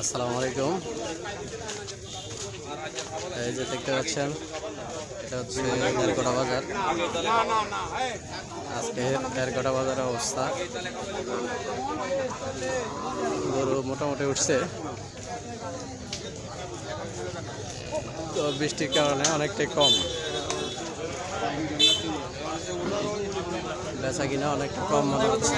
আসসালামু আলাইকুম। এই যে দেখতে পাচ্ছেন, এটা হচ্ছে তেরকোটা বাজার। আজকে তেরকোটা বাজারের অবস্থা। গরু মোটামুটি উঠছে। তো বৃষ্টির কারণে অনেকটাই কম। বেচা কিনা অনেকটা কম মনে হচ্ছে।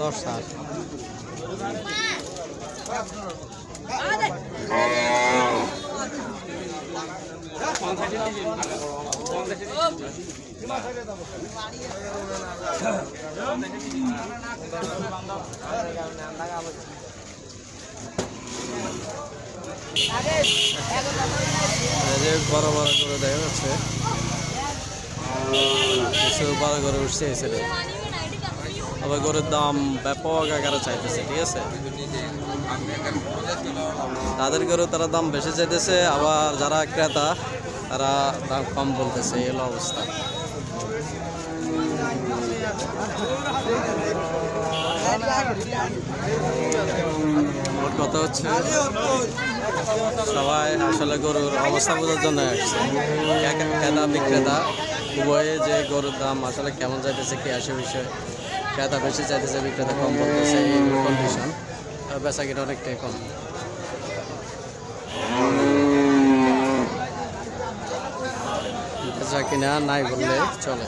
দশ সাত। বড় বড় করে দেখা যাচ্ছে। কিছু বড় করে উঠছে সাইডে আবার গরুর দাম ব্যাপক আকারে চাইতেছে, ঠিক আছে? তাদের গরু তারা দাম বেশি চাইতেছে, আবার যারা ক্রেতা, তারা দাম কম বলতেছে, এই হলো অবস্থা। মোট কথা হচ্ছে, সবাই আসলে গরুর অবস্থা বোঝার জন্য ক্রেতা বিক্রেতা, উভয়ে যে গরুর দাম আসলে কেমন যাইতেছে কি আসে বিষয় ক্রেতা বেশি চাইতেছে, বিক্রেতা কম বলতেছে, এই কন্ডিশন বেচা কিনা অনেকটাই কম। বেচা কিনা নাই বললে চলে।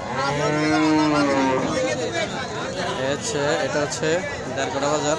হচ্ছে, এটা হচ্ছে দেড়কোটা বাজার।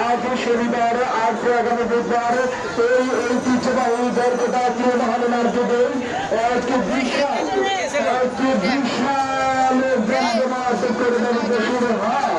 আজ শনিবার, আজ আগামী বুধবার এই ঐতিহ্যবাহী দরকটা তৃণমূল মার্কেটে একটি বিশাল একটি বিশাল ব্যান্ড করে শুরু হয়